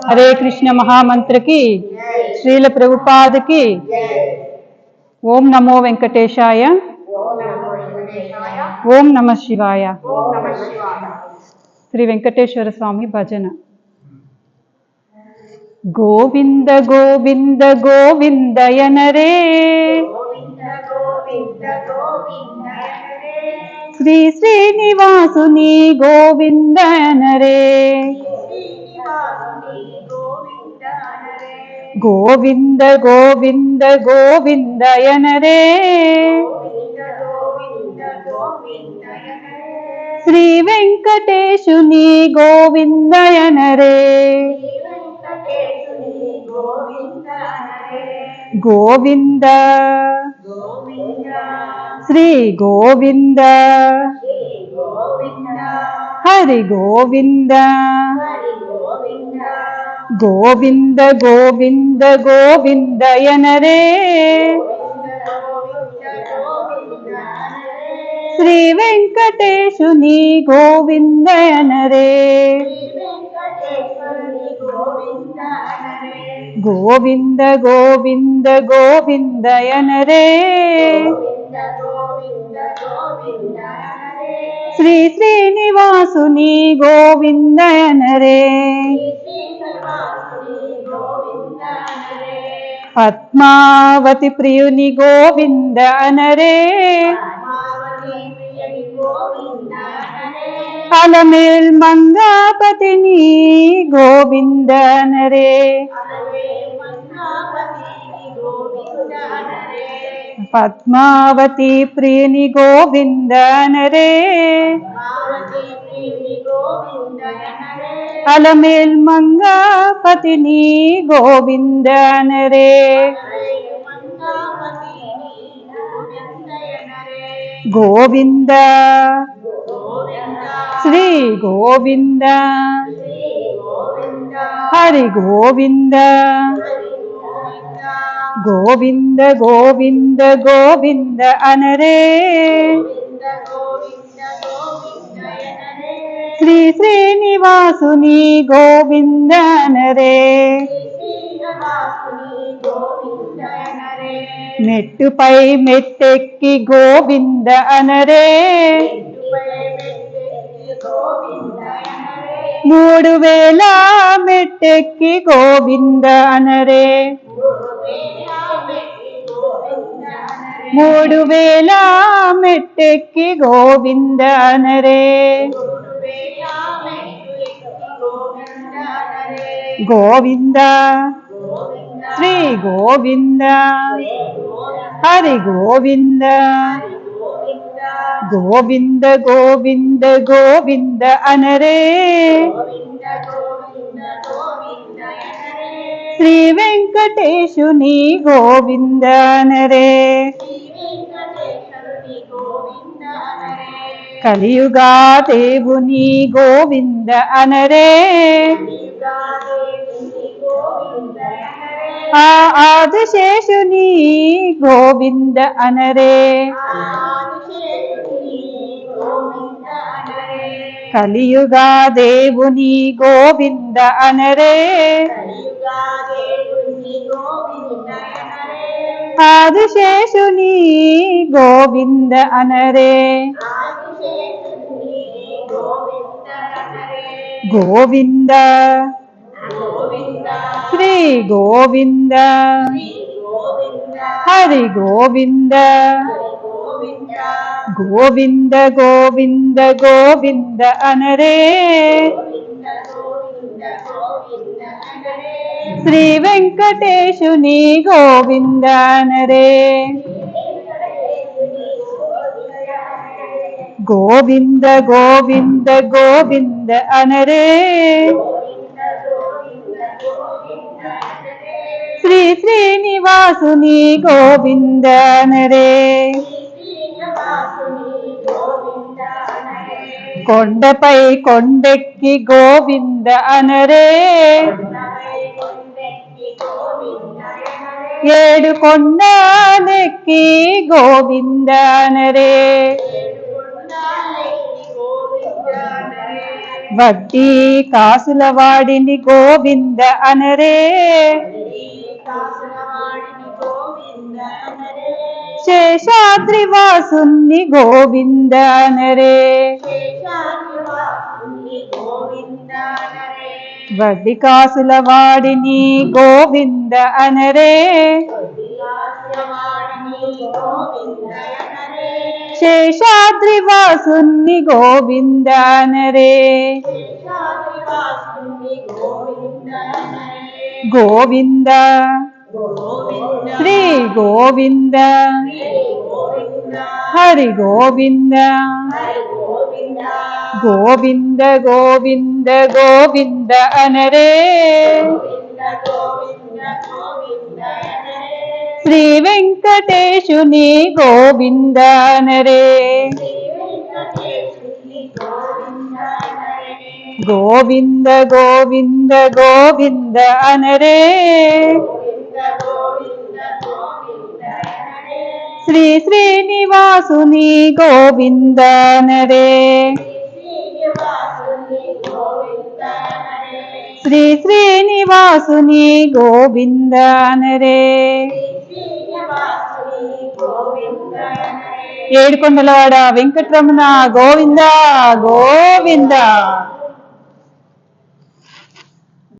హరే కృష్ణ మహామంత్రకి శ్రీల ప్రభుపాదకి ఓం నమో వెంకటేశాయ ఓం నమ శివాయ. శ్రీ వెంకటేశ్వర స్వామి భజన. గోవింద గోవింద గోవిందయనరే శ్రీ శ్రీనివాసుని గోవిందయనరే గోవింద గోవింద గోవిందయనరే శ్రీ వెంకటేశుని గోవిందయనరే గోవింద శ్రీ గోవింద హరి గోవింద గోవింద గోవింద గోవిందయనరే శ్రీ వెంకటేశుని గోవిందయనరే గోవింద గోవింద గోవిందయనరే శ్రీ శ్రీనివాసుని గోవిందయనరే పద్మావతి ప్రియుని గోవింద అనరే. అలమేల్ మంగాపతిని గోవింద అనరే. పద్మావతి ప్రియుని గోవింద అనరే. అలమేల్ మంగాపతిని గోవింద అనరే గోవింద శ్రీ గోవింద హరి గోవింద గోవింద గోవింద గోవింద అనరే శ్రీ శ్రీనివాసుని గోవిందన రే మెట్టుపై మెట్టెక్కి గోవింద అనరే మూడు వేల మెట్టెక్కి గోవింద అనరే మూడు వేల మెట్టెక్కి గోవింద అనరే గోవింద శ్రీ గోవింద హరి గోవింద గోవింద గోవింద గోవింద అనరే శ్రీ వెంకటేశుని గోవింద అనరే కలియుగా దేవుని గోవింద అనరే ఆ ఆదిశేషుని గోవింద అనరే. కలియుగా దేవుని గోవింద అనరే. ఆదిశేషుని గోవింద అనరే. గోవింద. శ్రీ గోవింద. హరి గోవింద. గోవింద గోవింద గోవింద అనరే. శ్రీ వెంకటేశుని గోవింద అనరే. గోవింద గోవింద గోవింద అనరే శ్రీ శ్రీనివాసుని గోవింద అనరే కొండపై కొండెక్కి గోవింద అనరే ఏడు కొండ నెక్కి గోవింద అనరే గోవిందనరే వడ్డీ కాసుల వాడిని గోవింద అనరే. కాసులవాడిని గోవిందనరే శేషాద్రి వాసుని గోవింద అనరే. శేషాద్రివాసుని గోవిందనరే వడ్డీ కాసుల వాడిని గోవింద అనరే. గోవింద అనరే శేషాద్రివాసుని గోవిందనరే గోవింద గోవింద శ్రీ గోవింద గోవింద హరి గోవింద హరి గోవింద గోవింద శ్రీ వెంకటేశుని గోవిందనరే గోవింద గోవింద గోవింద అనరే శ్రీ శ్రీనివాసుని గోవిందనరే శ్రీ శ్రీనివాసుని గోవిందనరే. ఏడుకొండలవాడ వెంకటరమణ గోవింద గోవింద.